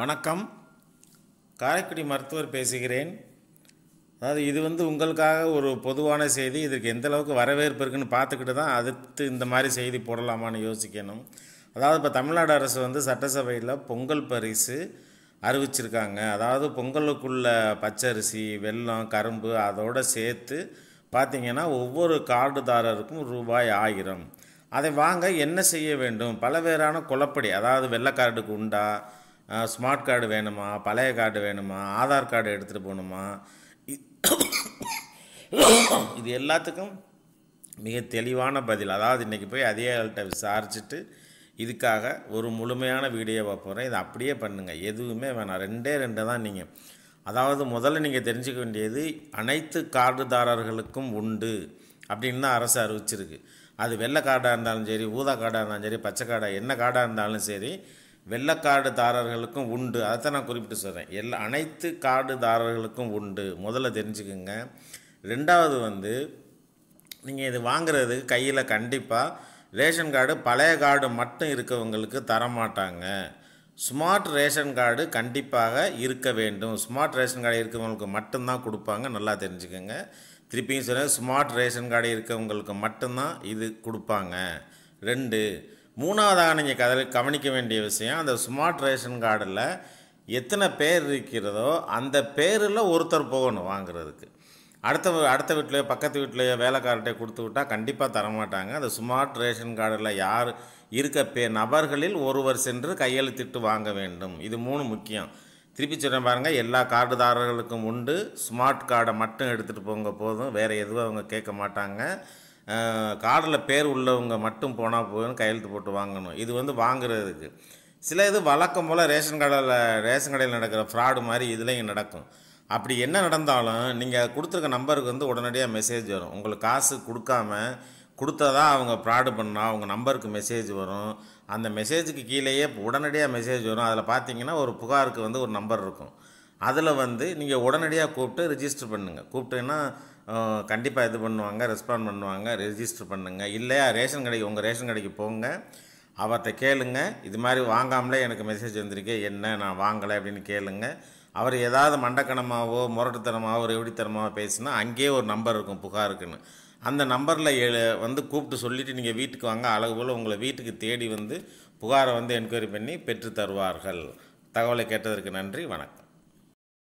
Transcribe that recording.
வணக்கம். காரைக்குடி மருத்துவர் பேசுகிறேன். அதாவது இது வந்து உங்களுக்காக ஒரு பொதுவான செய்தி. இதற்கு எந்த அளவுக்கு வரவேற்பு இருக்குன்னு பார்த்துக்கிட்டு தான் அடுத்து இந்த மாதிரி செய்தி போடலாமான்னு யோசிக்கணும். அதாவது இப்போ தமிழ்நாடு அரசு வந்து சட்டசபையில் பொங்கல் பரிசு அறிவிச்சிருக்காங்க. அதாவது பொங்கலுக்குள்ள பச்சரிசி வெல்லம் கரும்பு அதோடு சேர்த்து பார்த்தீங்கன்னா ஒவ்வொரு கார்டுதாரருக்கும் ரூபாய் ஆயிரம். அதை வாங்க என்ன செய்ய வேண்டும்? பலவேறான குழப்படி. அதாவது வெள்ளை கார்டுக்கு உண்டா? ஸ்மார்ட் கார்டு வேணுமா? பழைய கார்டு வேணுமா? ஆதார் கார்டு எடுத்துகிட்டு போகணுமா? இ- இது எல்லாத்துக்கும் மிக தெளிவான பதில். அதாவது இன்றைக்கி போய் அதிகாரிகள்கிட்ட விசாரிச்சுட்டு இதுக்காக ஒரு முழுமையான வீடியோவை போகிறேன் இதை அப்படியே பண்ணுங்கள் எதுவுமே வேணாம். ரெண்டே ரெண்டு தான் நீங்கள் அதாவது முதல்ல நீங்கள் தெரிஞ்சுக்க வேண்டியது அனைத்து கார்டுதாரர்களுக்கும் உண்டு அப்படின்னு தான் அரசு அறிவிச்சிருக்கு. அது வெள்ளை கார்டாக இருந்தாலும் சரி ஊதா கார்டாக இருந்தாலும் சரி பச்சை கார்டாக என்ன கார்டாக இருந்தாலும் சரி வெள்ளை கார்டுதாரர்களுக்கும் உண்டு. அதை நான் குறிப்பிட்டு சொல்கிறேன் எல்லா அனைத்து கார்டுதாரர்களுக்கும் உண்டு. முதல்ல தெரிஞ்சுக்குங்க. ரெண்டாவது வந்து நீங்கள் இது வாங்குறது கையில் கண்டிப்பாக ரேஷன் கார்டு பழைய கார்டு மட்டும் இருக்கவங்களுக்கு தரமாட்டாங்க. ஸ்மார்ட் ரேஷன் கார்டு கண்டிப்பாக இருக்க வேண்டும். ஸ்மார்ட் ரேஷன் கார்டு இருக்கவங்களுக்கு மட்டும்தான் கொடுப்பாங்க. நல்லா தெரிஞ்சுக்கோங்க. திருப்பியும் சொல்கிறேன் ஸ்மார்ட் ரேஷன் கார்டு இருக்கவங்களுக்கு மட்டும்தான் இது கொடுப்பாங்க. ரெண்டு மூணாவதாக நீங்கள் கதை கவனிக்க வேண்டிய விஷயம் அந்த ஸ்மார்ட் ரேஷன் கார்டில் எத்தனை பேர் இருக்கிறதோ அந்த பேரில் ஒருத்தர் போகணும் வாங்குறதுக்கு. அடுத்த அடுத்த வீட்லேயோ பக்கத்து வீட்லையோ வேலைக்காரர்கிட்ட கொடுத்து விட்டால் கண்டிப்பாக தரமாட்டாங்க. அந்த ஸ்மார்ட் ரேஷன் கார்டில் யார் இருக்க பே நபர்களில் ஒருவர் சென்று கையெழுத்திட்டு வாங்க வேண்டும். இது மூணு முக்கியம். திருப்பி சொல்கிறேன் பாருங்கள் எல்லா கார்டுதாரர்களுக்கும் உண்டு. ஸ்மார்ட் கார்டை மட்டும் எடுத்துகிட்டு போங்க போதும். வேறு எதுவும் அவங்க கேட்க மாட்டாங்க. கார்டில் பேர் உள்ளவங்க மட்டும் போனால் போதும் கையெழுத்து போட்டு வாங்கணும். இது வந்து வாங்குறதுக்கு. சில இது வழக்கம் போல் ரேஷன் கடையில் ரேஷன் கடையில் நடக்கிற ஃப்ராடு மாதிரி இதுலேயும் நடக்கும். அப்படி என்ன நடந்தாலும் நீங்கள் கொடுத்துருக்க நம்பருக்கு வந்து உடனடியாக மெசேஜ் வரும். உங்களுக்கு காசு கொடுக்காம கொடுத்ததா அவங்க ஃப்ராடு பண்ணால் அவங்க நம்பருக்கு மெசேஜ் வரும். அந்த மெசேஜுக்கு கீழேயே உடனடியாக மெசேஜ் வரும். அதில் பார்த்தீங்கன்னா ஒரு புகாருக்கு வந்து ஒரு நம்பர் இருக்கும். அதில் வந்து நீங்கள் உடனடியாக கூப்பிட்டு ரிஜிஸ்டர் பண்ணுங்கள் கூப்பிட்டீங்கன்னா கண்டிப்பாக இது பண்ணுவாங்க ரெஸ்பாண்ட் பண்ணுவாங்க ரெஜிஸ்டர் பண்ணுங்கள் இல்லையா ரேஷன் கடைக்கு உங்கள் ரேஷன் கடைக்கு போங்க. அவர்கிட்ட கேளுங்க. இது மாதிரி வாங்காமலே எனக்கு மெசேஜ் வந்திருக்கு. என்ன நான் வாங்கலை அப்படின்னு கேளுங்க. அவர் ஏதாவது மண்டக்கணமாவோ முரட்டுத்தனமாவோ ரெவடித்தனமாவோ பேசினா அங்கேயே ஒரு நம்பர் இருக்கும் புகாருக்குன்னு. அந்த நம்பரில் எழு வந்து கூப்பிட்டு சொல்லிவிட்டு நீங்கள் வீட்டுக்கு வாங்க. அழகு போல் உங்களை வீட்டுக்கு தேடி வந்து புகாரை வந்து என்கொயரி பண்ணி பெற்று தருவார்கள். தகவலை கேட்டதற்கு நன்றி வணக்கம்.